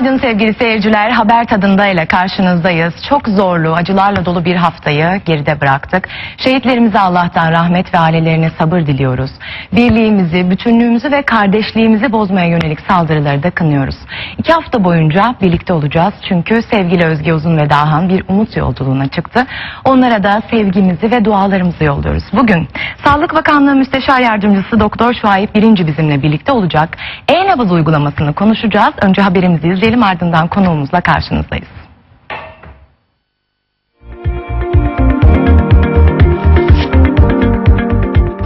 Günaydın sevgili seyirciler. Haber tadında ile karşınızdayız. Çok zorlu, acılarla dolu bir haftayı geride bıraktık. Şehitlerimize Allah'tan rahmet ve ailelerine sabır diliyoruz. Birliğimizi, bütünlüğümüzü ve kardeşliğimizi bozmaya yönelik saldırıları da kınıyoruz. İki hafta boyunca birlikte olacağız. Çünkü sevgili Özge Uzun ve Dahan bir umut yolculuğuna çıktı. Onlara da sevgimizi ve dualarımızı yolluyoruz. Bugün Sağlık Bakanlığı Müsteşar Yardımcısı Doktor Şuayip Birinci bizimle birlikte olacak. E-nabız uygulamasını konuşacağız. Önce haberimizi izleyelim ardından konuğumuzla karşınızdayız.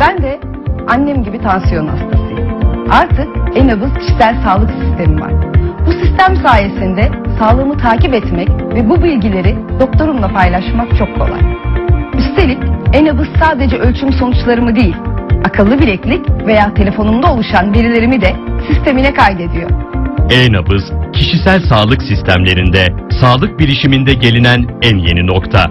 Ben de annem gibi tansiyon hastasıyım. Artık Enabız kişisel sağlık sistemi var. Bu sistem sayesinde sağlığımı takip etmek ve bu bilgileri doktorumla paylaşmak çok kolay. Üstelik Enabız sadece ölçüm sonuçlarımı değil, akıllı bileklik veya telefonumda oluşan verilerimi de sistemine kaydediyor. E-nabız, kişisel sağlık sistemlerinde, sağlık bilişiminde gelinen en yeni nokta.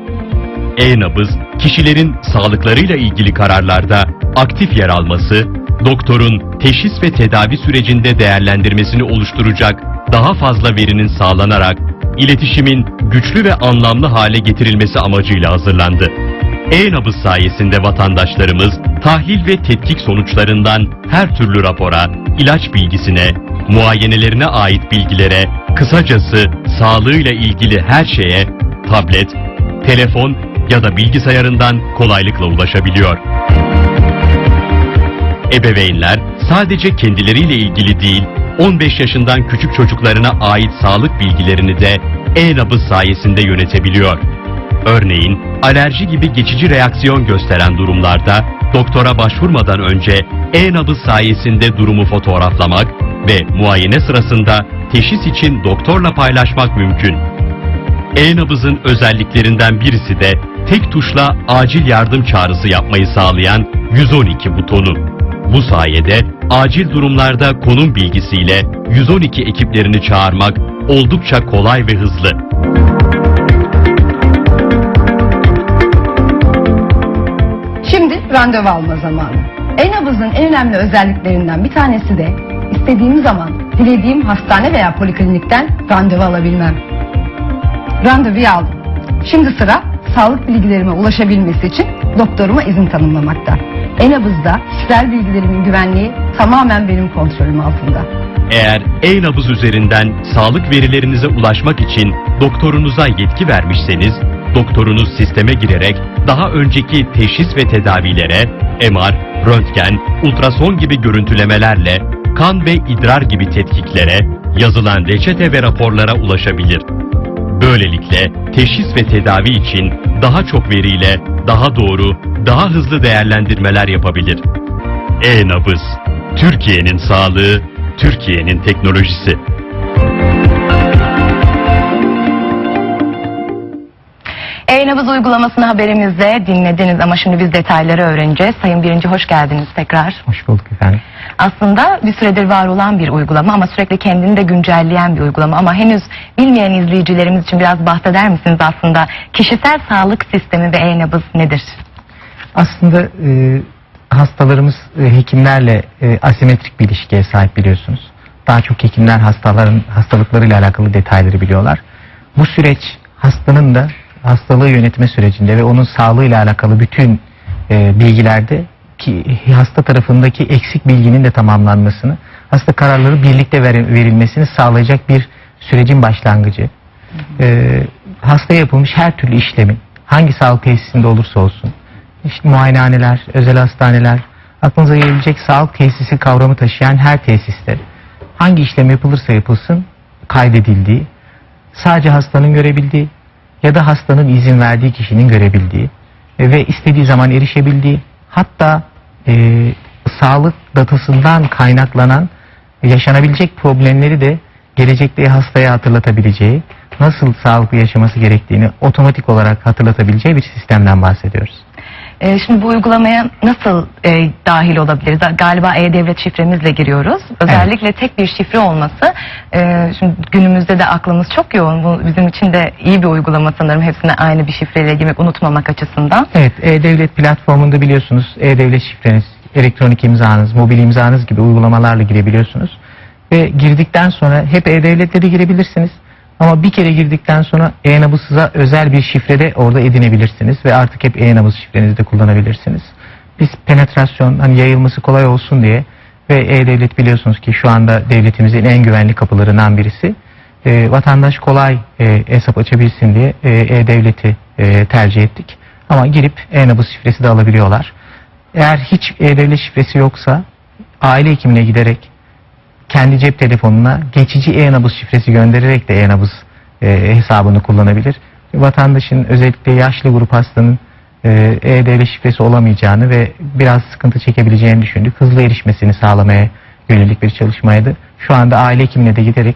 E-nabız, kişilerin sağlıklarıyla ilgili kararlarda aktif yer alması, doktorun teşhis ve tedavi sürecinde değerlendirmesini oluşturacak daha fazla verinin sağlanarak iletişimin güçlü ve anlamlı hale getirilmesi amacıyla hazırlandı. E-nabız sayesinde vatandaşlarımız tahlil ve tetkik sonuçlarından her türlü rapora, ilaç bilgisine, muayenelerine ait bilgilere, kısacası sağlığıyla ilgili her şeye tablet, telefon ya da bilgisayarından kolaylıkla ulaşabiliyor. Ebeveynler sadece kendileriyle ilgili değil, 15 yaşından küçük çocuklarına ait sağlık bilgilerini de e-nabız sayesinde yönetebiliyor. Örneğin alerji gibi geçici reaksiyon gösteren durumlarda doktora başvurmadan önce e-nabız sayesinde durumu fotoğraflamak ve muayene sırasında teşhis için doktorla paylaşmak mümkün. E-nabızın özelliklerinden birisi de tek tuşla acil yardım çağrısı yapmayı sağlayan 112 butonu. Bu sayede acil durumlarda konum bilgisiyle 112 ekiplerini çağırmak oldukça kolay ve hızlı. Şimdi randevu alma zamanı. Enabız'ın en önemli özelliklerinden bir tanesi de istediğim zaman dilediğim hastane veya poliklinikten randevu alabilmem. Randevuyu aldım. Şimdi sıra sağlık bilgilerime ulaşabilmesi için doktoruma izin tanımlamakta. Enabız'da kişisel bilgilerimin güvenliği tamamen benim kontrolüm altında. Eğer e-nabız üzerinden sağlık verilerinize ulaşmak için doktorunuza yetki vermişseniz, doktorunuz sisteme girerek daha önceki teşhis ve tedavilere, MR, röntgen, ultrason gibi görüntülemelerle, kan ve idrar gibi tetkiklere, yazılan reçete ve raporlara ulaşabilir. Böylelikle teşhis ve tedavi için daha çok veriyle daha doğru, daha hızlı değerlendirmeler yapabilir. E-nabız, Türkiye'nin sağlığı, Türkiye'nin teknolojisi. E-nabız uygulamasını haberimizde dinlediniz ama şimdi biz detayları öğreneceğiz. Sayın Birinci hoş geldiniz tekrar. Hoş bulduk efendim. Aslında bir süredir var olan bir uygulama ama sürekli kendini de güncelleyen bir uygulama ama henüz bilmeyen izleyicilerimiz için biraz bahseder misiniz aslında kişisel sağlık sistemi ve e-nabız nedir? Aslında e, hastalarımız e, hekimlerle e, asimetrik bir ilişkiye sahip biliyorsunuz. Daha çok hekimler hastaların hastalıklarıyla alakalı detayları biliyorlar. Bu süreç hastanın da hastalığı yönetme sürecinde ve onun sağlığıyla alakalı bütün e, bilgilerde ki hasta tarafındaki eksik bilginin de tamamlanmasını, hasta kararları birlikte ver- verilmesini sağlayacak bir sürecin başlangıcı. E, hasta yapılmış her türlü işlemin hangi sağlık tesisinde olursa olsun işte muayenehaneler, özel hastaneler, aklınıza gelebilecek sağlık tesisi kavramı taşıyan her tesiste hangi işlem yapılırsa yapılsın kaydedildiği, sadece hastanın görebildiği ya da hastanın izin verdiği kişinin görebildiği ve istediği zaman erişebildiği hatta e, sağlık datasından kaynaklanan yaşanabilecek problemleri de gelecekte hastaya hatırlatabileceği, nasıl sağlıklı yaşaması gerektiğini otomatik olarak hatırlatabileceği bir sistemden bahsediyoruz. Ee, şimdi bu uygulamaya nasıl e, dahil olabiliriz? Galiba e-devlet şifremizle giriyoruz. Özellikle tek bir şifre olması. e, şimdi günümüzde de aklımız çok yoğun. Bu bizim için de iyi bir uygulama sanırım. Hepsine aynı bir şifreyle girmek unutmamak açısından. Evet, E-Devlet platformunda biliyorsunuz E-Devlet şifreniz, elektronik imzanız, mobil imzanız gibi uygulamalarla girebiliyorsunuz. ve girdikten sonra hep e-devlette de girebilirsiniz. Ama bir kere girdikten sonra e-nabızsıza özel bir şifre de orada edinebilirsiniz ve artık hep e-nabız şifrenizi de kullanabilirsiniz. Biz penetrasyon hani yayılması kolay olsun diye ve e-devlet biliyorsunuz ki şu anda devletimizin en güvenli kapılarından birisi. E, vatandaş kolay e, hesap açabilsin diye e, e-devleti e, tercih ettik. Ama girip e-nabız şifresi de alabiliyorlar. Eğer hiç e-devlet şifresi yoksa aile hekimine giderek kendi cep telefonuna geçici e-nabız şifresi göndererek de e-nabız e, hesabını kullanabilir. Vatandaşın özellikle yaşlı grup hastanın e, e-devlet şifresi olamayacağını ve biraz sıkıntı çekebileceğini düşündük. Hızlı erişmesini sağlamaya yönelik bir çalışmaydı. Şu anda aile hekimine de giderek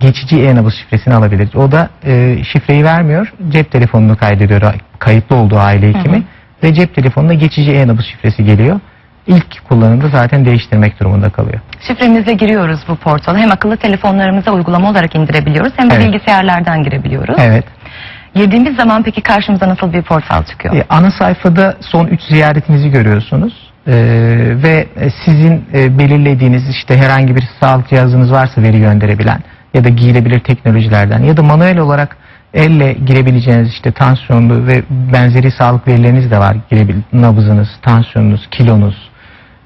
geçici e-nabız şifresini alabilir. O da e, şifreyi vermiyor. Cep telefonunu kaydediyor kayıtlı olduğu aile hekimi ve cep telefonuna geçici e-nabız şifresi geliyor. İlk kullanımda zaten değiştirmek durumunda kalıyor. Şifremizle giriyoruz bu portala. Hem akıllı telefonlarımıza uygulama olarak indirebiliyoruz hem de Evet. bilgisayarlardan girebiliyoruz. Evet. Girdiğimiz zaman peki karşımıza nasıl bir portal çıkıyor? E, ana sayfada son 3 ziyaretinizi görüyorsunuz. E, ve e, sizin e, belirlediğiniz işte herhangi bir sağlık cihazınız varsa veri gönderebilen ya da giyilebilir teknolojilerden ya da manuel olarak elle girebileceğiniz işte tansiyonlu ve benzeri sağlık verileriniz de var. Girebil nabzınız, tansiyonunuz, kilonuz,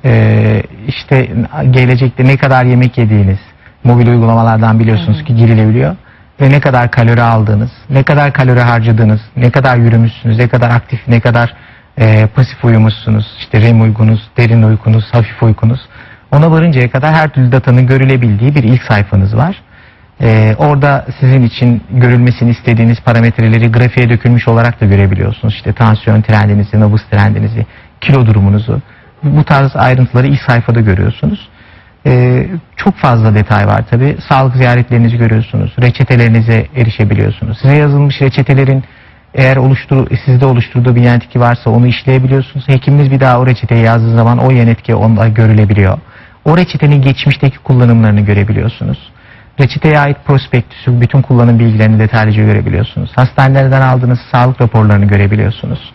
e, işte gelecekte ne kadar yemek yediğiniz mobil uygulamalardan biliyorsunuz ki girilebiliyor ve ne kadar kalori aldığınız, ne kadar kalori harcadığınız, ne kadar yürümüşsünüz, ne kadar aktif, ne kadar e, pasif uyumuşsunuz, işte REM uykunuz, derin uykunuz, hafif uykunuz. Ona varıncaya kadar her türlü datanın görülebildiği bir ilk sayfanız var. E, orada sizin için görülmesini istediğiniz parametreleri grafiğe dökülmüş olarak da görebiliyorsunuz. İşte tansiyon trendinizi, nabız trendinizi, kilo durumunuzu. Bu tarz ayrıntıları ilk sayfada görüyorsunuz. Ee, çok fazla detay var tabi. Sağlık ziyaretlerinizi görüyorsunuz. Reçetelerinize erişebiliyorsunuz. Size yazılmış reçetelerin eğer oluştur, sizde oluşturduğu bir yan etki varsa onu işleyebiliyorsunuz. Hekiminiz bir daha o reçeteyi yazdığı zaman o yan etki onda görülebiliyor. O reçetenin geçmişteki kullanımlarını görebiliyorsunuz. Reçeteye ait prospektüsü, bütün kullanım bilgilerini detaylıca görebiliyorsunuz. Hastanelerden aldığınız sağlık raporlarını görebiliyorsunuz.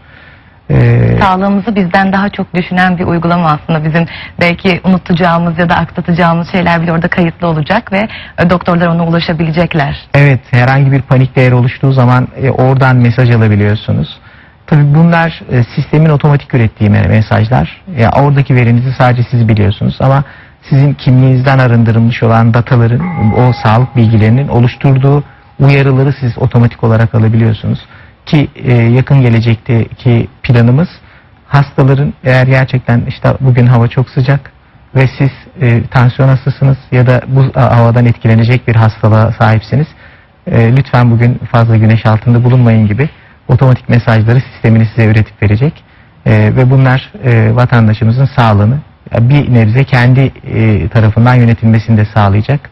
Ee, Sağlığımızı bizden daha çok düşünen bir uygulama aslında. Bizim belki unutacağımız ya da aklatacağımız şeyler bile orada kayıtlı olacak ve e, doktorlar ona ulaşabilecekler. Evet, herhangi bir panik değer oluştuğu zaman e, oradan mesaj alabiliyorsunuz. Tabii bunlar e, sistemin otomatik ürettiği me- mesajlar. Ya oradaki verinizi sadece siz biliyorsunuz ama sizin kimliğinizden arındırılmış olan dataların, o sağlık bilgilerinin oluşturduğu uyarıları siz otomatik olarak alabiliyorsunuz. Ki e, yakın gelecekteki planımız hastaların eğer gerçekten işte bugün hava çok sıcak ve siz e, tansiyon hastasınız ya da bu havadan etkilenecek bir hastalığa sahipsiniz. E, lütfen bugün fazla güneş altında bulunmayın gibi otomatik mesajları sistemini size üretip verecek. E, ve bunlar e, vatandaşımızın sağlığını bir nebze kendi e, tarafından yönetilmesini de sağlayacak.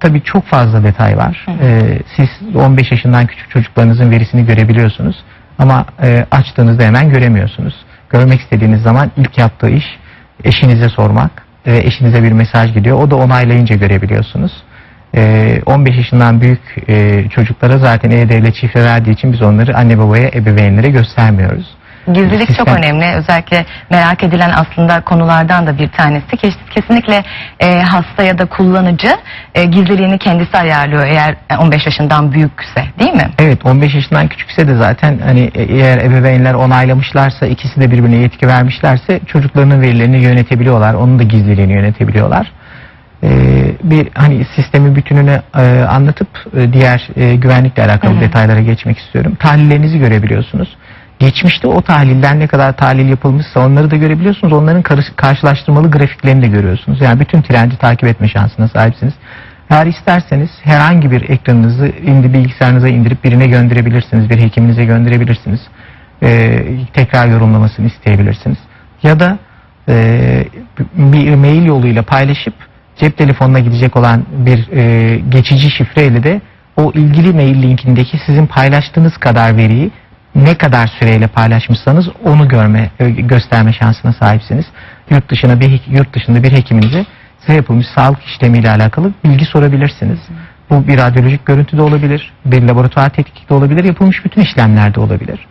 Tabii çok fazla detay var. E, siz 15 yaşından küçük çocuklarınızın verisini görebiliyorsunuz. Ama e, açtığınızda hemen göremiyorsunuz. Görmek istediğiniz zaman ilk yaptığı iş eşinize sormak ve eşinize bir mesaj gidiyor. O da onaylayınca görebiliyorsunuz. E, 15 yaşından büyük e, çocuklara zaten e-devlet şifre verdiği için biz onları anne babaya, ebeveynlere göstermiyoruz. Gizlilik çok önemli. Özellikle merak edilen aslında konulardan da bir tanesi. Kes- Kesinlikle e, hasta ya da kullanıcı e, gizliliğini kendisi ayarlıyor eğer e, 15 yaşından büyükse değil mi? Evet 15 yaşından küçükse de zaten hani e- eğer ebeveynler onaylamışlarsa ikisi de birbirine yetki vermişlerse çocuklarının verilerini yönetebiliyorlar. Onun da gizliliğini yönetebiliyorlar. Ee, bir hani sistemi bütününü e, anlatıp e, diğer e, güvenlikle alakalı Hı hı. detaylara geçmek istiyorum. Tahlillerinizi görebiliyorsunuz. Geçmişte o tahlilden ne kadar tahlil yapılmışsa onları da görebiliyorsunuz. Onların karşılaştırmalı grafiklerini de görüyorsunuz. Yani bütün trendi takip etme şansına sahipsiniz. Eğer isterseniz herhangi bir ekranınızı indi bilgisayarınıza indirip birine gönderebilirsiniz. Bir hekiminize gönderebilirsiniz. Ee, tekrar yorumlamasını isteyebilirsiniz. Ya da e, bir mail yoluyla paylaşıp cep telefonuna gidecek olan bir e, geçici şifreyle de o ilgili mail linkindeki sizin paylaştığınız kadar veriyi ne kadar süreyle paylaşmışsanız onu görme e, gösterme şansına sahipsiniz. Yurt dışına bir yurt dışında bir hekiminize size yapılmış sağlık işlemiyle alakalı bilgi sorabilirsiniz. Bu bir radyolojik görüntü de olabilir, bir laboratuvar tetkik de olabilir, yapılmış bütün işlemler de olabilir.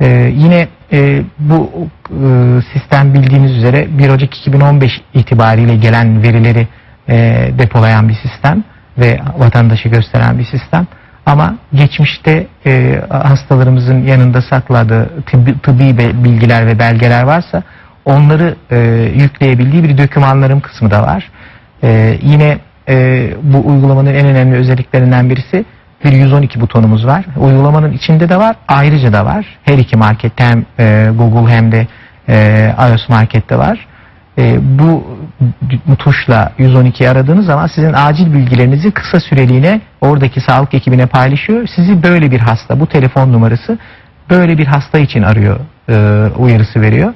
Ee, yine e, bu e, sistem bildiğiniz üzere 1 Ocak 2015 itibariyle gelen verileri e, depolayan bir sistem ve vatandaşı gösteren bir sistem. Ama geçmişte e, hastalarımızın yanında sakladığı tıbbi, tıbbi bilgiler ve belgeler varsa onları e, yükleyebildiği bir dokümanlarım kısmı da var. E, yine e, bu uygulamanın en önemli özelliklerinden birisi bir 112 butonumuz var. Uygulamanın içinde de var, ayrıca da var. Her iki markette hem e, Google hem de e, iOS markette var. E, bu, tuşla 112'yi aradığınız zaman sizin acil bilgilerinizi kısa süreliğine oradaki sağlık ekibine paylaşıyor. Sizi böyle bir hasta, bu telefon numarası böyle bir hasta için arıyor e, uyarısı veriyor.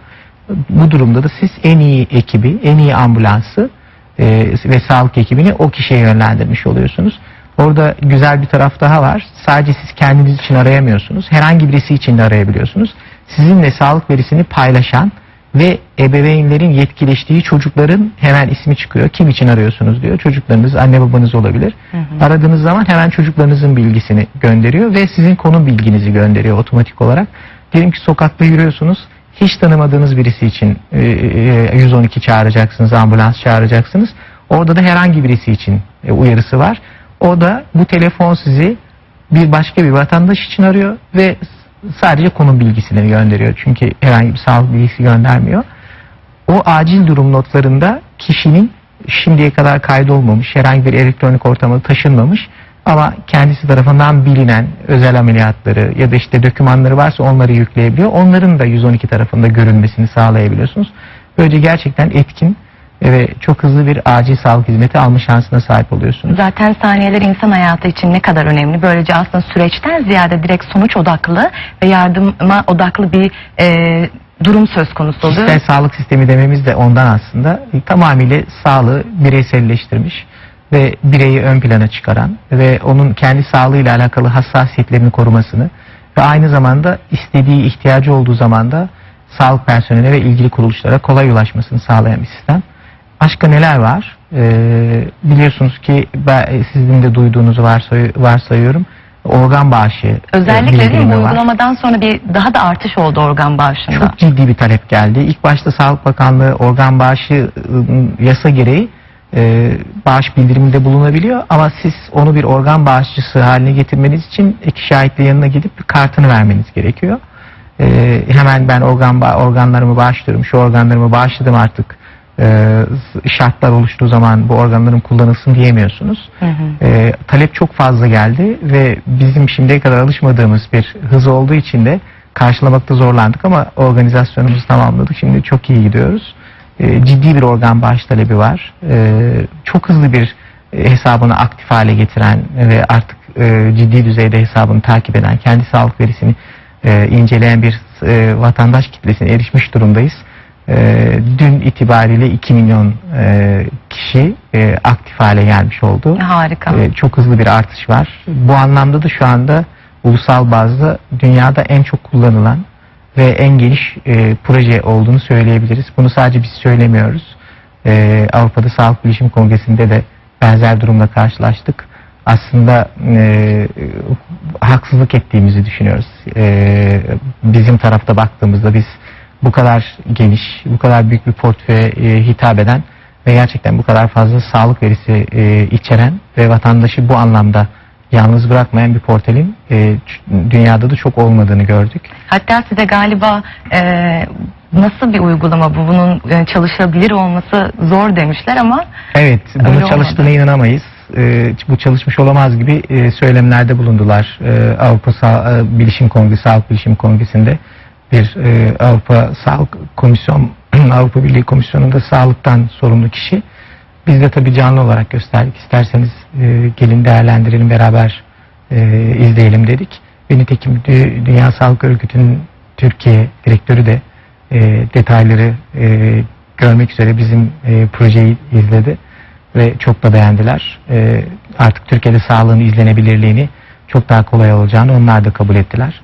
Bu durumda da siz en iyi ekibi, en iyi ambulansı e, ve sağlık ekibini o kişiye yönlendirmiş oluyorsunuz. Orada güzel bir taraf daha var. Sadece siz kendiniz için arayamıyorsunuz. Herhangi birisi için de arayabiliyorsunuz. Sizinle sağlık verisini paylaşan ve ebeveynlerin yetkileştiği çocukların hemen ismi çıkıyor. Kim için arıyorsunuz diyor. Çocuklarınız, anne babanız olabilir. Aradığınız zaman hemen çocuklarınızın bilgisini gönderiyor ve sizin konum bilginizi gönderiyor otomatik olarak. Diyelim ki sokakta yürüyorsunuz. Hiç tanımadığınız birisi için e, e, 112 çağıracaksınız, ambulans çağıracaksınız. Orada da herhangi birisi için e, uyarısı var. O da bu telefon sizi bir başka bir vatandaş için arıyor ve sadece konum bilgisini gönderiyor. Çünkü herhangi bir sağlık bilgisi göndermiyor. O acil durum notlarında kişinin şimdiye kadar kaydolmamış, herhangi bir elektronik ortama taşınmamış ama kendisi tarafından bilinen özel ameliyatları ya da işte dokümanları varsa onları yükleyebiliyor. Onların da 112 tarafında görünmesini sağlayabiliyorsunuz. Böylece gerçekten etkin ve çok hızlı bir acil sağlık hizmeti alma şansına sahip oluyorsunuz. Zaten saniyeler insan hayatı için ne kadar önemli. Böylece aslında süreçten ziyade direkt sonuç odaklı ve yardıma odaklı bir e, durum söz konusu oluyor. Kişisel sağlık sistemi dememiz de ondan aslında tamamıyla sağlığı bireyselleştirmiş ve bireyi ön plana çıkaran ve onun kendi sağlığıyla alakalı hassasiyetlerini korumasını ve aynı zamanda istediği ihtiyacı olduğu zaman da sağlık personeline ve ilgili kuruluşlara kolay ulaşmasını sağlayan bir sistem. Başka neler var? Ee, biliyorsunuz ki ben, e, sizin de duyduğunuzu varsay- varsayıyorum. Organ bağışı. e, Özellikle değil mi? var. uygulamadan sonra bir daha da artış oldu organ bağışında. Çok ciddi bir talep geldi. İlk başta Sağlık Bakanlığı organ bağışı ıı, yasa gereği e, bağış bildiriminde bulunabiliyor ama siz onu bir organ bağışçısı haline getirmeniz için ek şahitle yanına gidip kartını vermeniz gerekiyor. E, hemen ben organ organlarımı bağışlıyorum, şu organlarımı bağışladım artık şartlar oluştuğu zaman bu organlarım kullanılsın diyemiyorsunuz. Hı hı. E, talep çok fazla geldi ve bizim şimdiye kadar alışmadığımız bir hız olduğu için de karşılamakta zorlandık ama organizasyonumuzu tamamladık. Şimdi çok iyi gidiyoruz. E, ciddi bir organ bağış talebi var. E, çok hızlı bir e, hesabını aktif hale getiren ve artık e, ciddi düzeyde hesabını takip eden, kendi sağlık verisini e, inceleyen bir e, vatandaş kitlesine erişmiş durumdayız. E, dün itibariyle 2 milyon e, kişi e, aktif hale gelmiş oldu. Harika. Ee, çok hızlı bir artış var. Bu anlamda da şu anda ulusal bazda dünyada en çok kullanılan ve en geniş e, proje olduğunu söyleyebiliriz. Bunu sadece biz söylemiyoruz. Ee, Avrupa'da Sağlık Bilişim Kongresi'nde de benzer durumla karşılaştık. Aslında e, haksızlık ettiğimizi düşünüyoruz. Ee, bizim tarafta baktığımızda biz bu kadar geniş, bu kadar büyük bir portföye e, hitap eden ve gerçekten bu kadar fazla sağlık verisi e, içeren ve vatandaşı bu anlamda yalnız bırakmayan bir portalin e, dünyada da çok olmadığını gördük. Hatta size galiba e, nasıl bir uygulama bu? Bunun e, çalışabilir olması zor demişler ama Evet, bunu çalıştığına inanamayız. E, bu çalışmış olamaz gibi e, söylemlerde bulundular. E, Avrupa Sa- e, Bilişim Kongresi, Sağlık Bilişim Kongresi'nde bir e, Avrupa Sağlık Komisyon, Avrupa Birliği Komisyonu'nda sağlıktan sorumlu kişi. Biz de tabii canlı olarak gösterdik. İsterseniz e, gelin değerlendirelim beraber e, izleyelim dedik. Ve nitekim Dü- Dünya Sağlık Örgütü'nün Türkiye direktörü de e, detayları e, görmek üzere bizim e, projeyi izledi ve çok da beğendiler. E, artık Türkiye'de sağlığın izlenebilirliğini çok daha kolay olacağını onlar da kabul ettiler.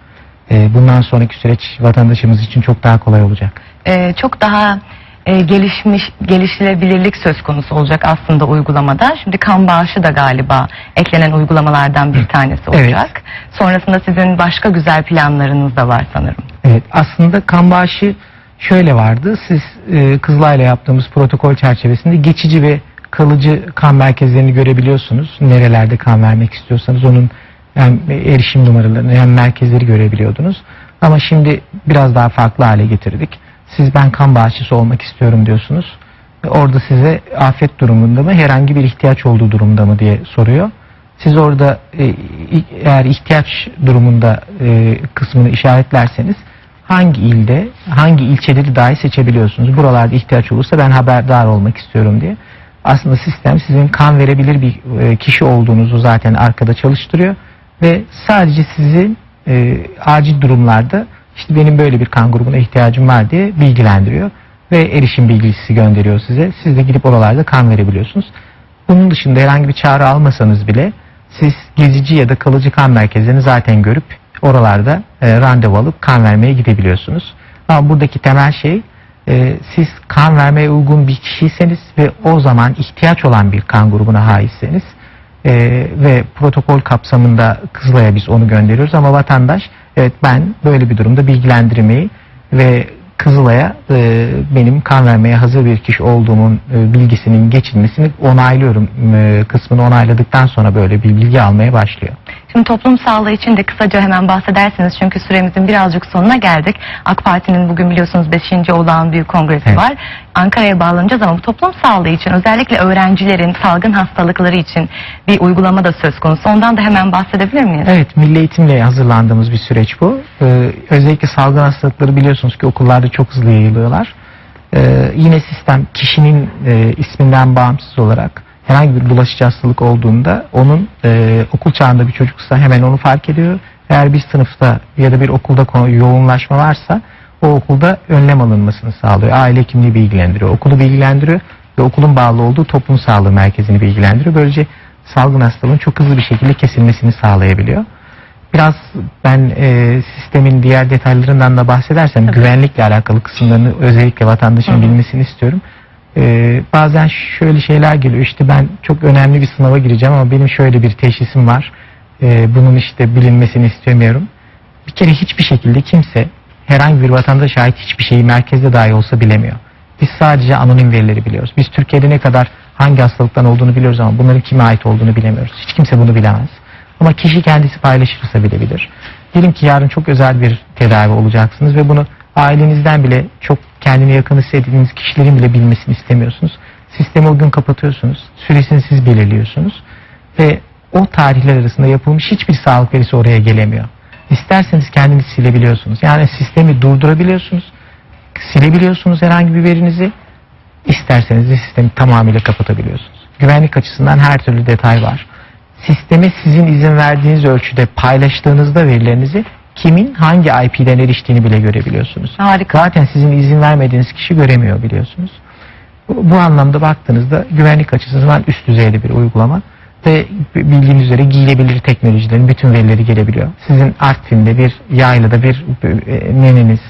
E, bundan sonraki süreç vatandaşımız için çok daha kolay olacak. e, çok daha e, gelişmiş geliştirebilirlik söz konusu olacak aslında uygulamada. Şimdi kan bağışı da galiba eklenen uygulamalardan bir tanesi olacak. Sonrasında sizin başka güzel planlarınız da var sanırım. Evet, aslında kan bağışı şöyle vardı. Siz e, Kızılay'la yaptığımız protokol çerçevesinde geçici ve kalıcı kan merkezlerini görebiliyorsunuz. Nerelerde kan vermek istiyorsanız onun hem erişim numaralarını hem merkezleri görebiliyordunuz. Ama şimdi biraz daha farklı hale getirdik. Siz ben kan bağışçısı olmak istiyorum diyorsunuz. Orada size afet durumunda mı herhangi bir ihtiyaç olduğu durumda mı diye soruyor. Siz orada e, eğer ihtiyaç durumunda e, kısmını işaretlerseniz hangi ilde, hangi ilçeleri dahi seçebiliyorsunuz. Buralarda ihtiyaç olursa ben haberdar olmak istiyorum diye. Aslında sistem sizin kan verebilir bir e, kişi olduğunuzu zaten arkada çalıştırıyor ve sadece sizin e, acil durumlarda işte benim böyle bir kan grubuna ihtiyacım var diye bilgilendiriyor ve erişim bilgisi gönderiyor size. Siz de gidip oralarda kan verebiliyorsunuz. Bunun dışında herhangi bir çağrı almasanız bile siz gezici ya da kalıcı kan merkezlerini zaten görüp oralarda e, randevu alıp kan vermeye gidebiliyorsunuz. Ama buradaki temel şey e, siz kan vermeye uygun bir kişiyseniz ve o zaman ihtiyaç olan bir kan grubuna aitseniz e, ve protokol kapsamında Kızılay'a biz onu gönderiyoruz ama vatandaş evet ben böyle bir durumda bilgilendirmeyi ve Kızılay'a e, benim kan vermeye hazır bir kişi olduğumun e, bilgisinin geçilmesini onaylıyorum e, kısmını onayladıktan sonra böyle bir bilgi almaya başlıyor. Şimdi toplum sağlığı için de kısaca hemen bahsederseniz çünkü süremizin birazcık sonuna geldik. AK Parti'nin bugün biliyorsunuz 5. olağan büyük kongresi Evet. var. Ankara'ya bağlanacağız ama bu toplum sağlığı için özellikle öğrencilerin salgın hastalıkları için bir uygulama da söz konusu. Ondan da hemen bahsedebilir miyiz? Evet, milli eğitimle hazırlandığımız bir süreç bu. Ee, özellikle salgın hastalıkları biliyorsunuz ki okullarda çok hızlı yayılıyorlar. Ee, yine sistem kişinin e, isminden bağımsız olarak herhangi bir bulaşıcı hastalık olduğunda onun e, okul çağında bir çocuksa hemen onu fark ediyor. Eğer bir sınıfta ya da bir okulda yoğunlaşma varsa o okulda önlem alınmasını sağlıyor. Aile hekimliği bilgilendiriyor, okulu bilgilendiriyor ve okulun bağlı olduğu toplum sağlığı merkezini bilgilendiriyor. Böylece salgın hastalığın çok hızlı bir şekilde kesilmesini sağlayabiliyor. Biraz ben e, sistemin diğer detaylarından da bahsedersem güvenlikle alakalı kısımlarını özellikle vatandaşın hı. bilmesini istiyorum. E, bazen şöyle şeyler geliyor işte ben çok önemli bir sınava gireceğim ama benim şöyle bir teşhisim var. E, bunun işte bilinmesini istemiyorum. Bir kere hiçbir şekilde kimse herhangi bir vatandaş ait hiçbir şeyi merkezde dahi olsa bilemiyor. Biz sadece anonim verileri biliyoruz. Biz Türkiye'de ne kadar hangi hastalıktan olduğunu biliyoruz ama bunların kime ait olduğunu bilemiyoruz. Hiç kimse bunu bilemez. Ama kişi kendisi paylaşırsa bilebilir. Diyelim ki yarın çok özel bir tedavi olacaksınız ve bunu ailenizden bile çok kendine yakın hissettiğiniz kişilerin bile bilmesini istemiyorsunuz. Sistemi o gün kapatıyorsunuz. Süresini siz belirliyorsunuz. Ve o tarihler arasında yapılmış hiçbir sağlık verisi oraya gelemiyor. İsterseniz kendiniz silebiliyorsunuz. Yani sistemi durdurabiliyorsunuz. Silebiliyorsunuz herhangi bir verinizi. İsterseniz de sistemi tamamıyla kapatabiliyorsunuz. Güvenlik açısından her türlü detay var. Sisteme sizin izin verdiğiniz ölçüde paylaştığınızda verilerinizi kimin hangi IP'den eriştiğini bile görebiliyorsunuz. Harika. Zaten sizin izin vermediğiniz kişi göremiyor biliyorsunuz. Bu, bu anlamda baktığınızda güvenlik açısından üst düzeyli bir uygulama ve bildiğiniz üzere giyilebilir teknolojilerin bütün verileri gelebiliyor. Sizin Artvin'de bir yaylada bir e, neneniz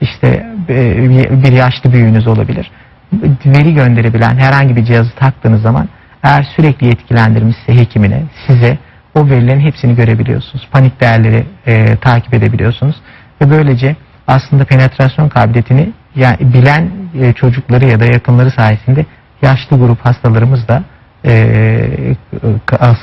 işte e, bir yaşlı büyüğünüz olabilir. Veri gönderebilen herhangi bir cihazı taktığınız zaman eğer sürekli yetkilendirmişse hekimine size o verilerin hepsini görebiliyorsunuz. Panik değerleri e, takip edebiliyorsunuz ve böylece aslında penetrasyon kabiliyetini yani bilen e, çocukları ya da yakınları sayesinde yaşlı grup hastalarımız da e,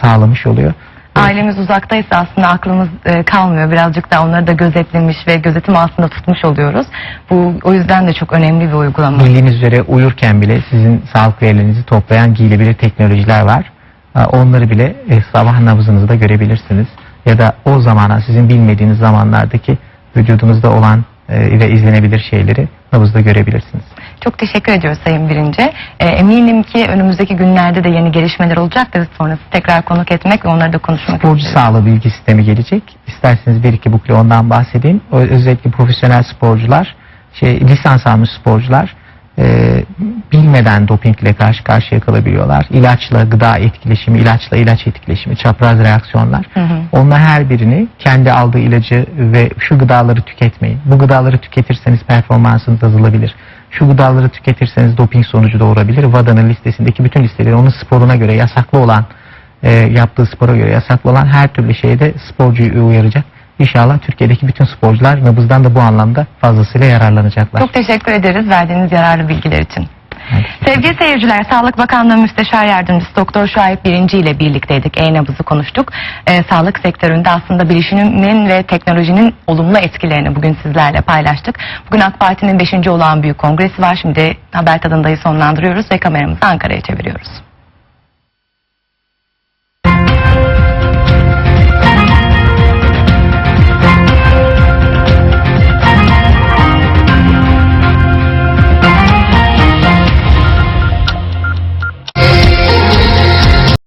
sağlamış oluyor. Ailemiz uzaktaysa aslında aklımız e, kalmıyor. Birazcık da onları da gözetlemiş ve gözetim altında tutmuş oluyoruz. Bu o yüzden de çok önemli bir uygulama. Bildiğiniz üzere uyurken bile sizin sağlık verilerinizi toplayan giyilebilir teknolojiler var. Onları bile e, sabah nabzınızda görebilirsiniz. Ya da o zamana sizin bilmediğiniz zamanlardaki vücudunuzda olan ve izlenebilir şeyleri nabızda görebilirsiniz. Çok teşekkür ediyoruz Sayın Birinci. E, eminim ki önümüzdeki günlerde de yeni gelişmeler olacaktır. Sonrası tekrar konuk etmek ve onları da konuşmak Sporcu isteriz. sağlığı bilgi sistemi gelecek. İsterseniz bir iki bukle ondan bahsedeyim. Özellikle profesyonel sporcular, şey lisans almış sporcular e, bilmeden dopingle karşı karşıya kalabiliyorlar. İlaçla gıda etkileşimi, ilaçla ilaç etkileşimi, çapraz reaksiyonlar. Hı hı. Onlar her birini kendi aldığı ilacı ve şu gıdaları tüketmeyin. Bu gıdaları tüketirseniz performansınız azalabilir. Şu gıdaları tüketirseniz doping sonucu doğurabilir. WADA'nın listesindeki bütün listeleri onun sporuna göre yasaklı olan e, yaptığı spora göre yasaklı olan her türlü şeyde sporcuyu uyaracak. İnşallah Türkiye'deki bütün sporcular nabızdan da bu anlamda fazlasıyla yararlanacaklar. Çok teşekkür ederiz verdiğiniz yararlı bilgiler için. Sevgili seyirciler, Sağlık Bakanlığı Müsteşar Yardımcısı Doktor Şahip Birinci ile birlikteydik. E-nabızı konuştuk. Ee, sağlık sektöründe aslında bilişimin ve teknolojinin olumlu etkilerini bugün sizlerle paylaştık. Bugün AK Parti'nin 5. olağan büyük kongresi var. Şimdi haber tadındayı sonlandırıyoruz ve kameramızı Ankara'ya çeviriyoruz.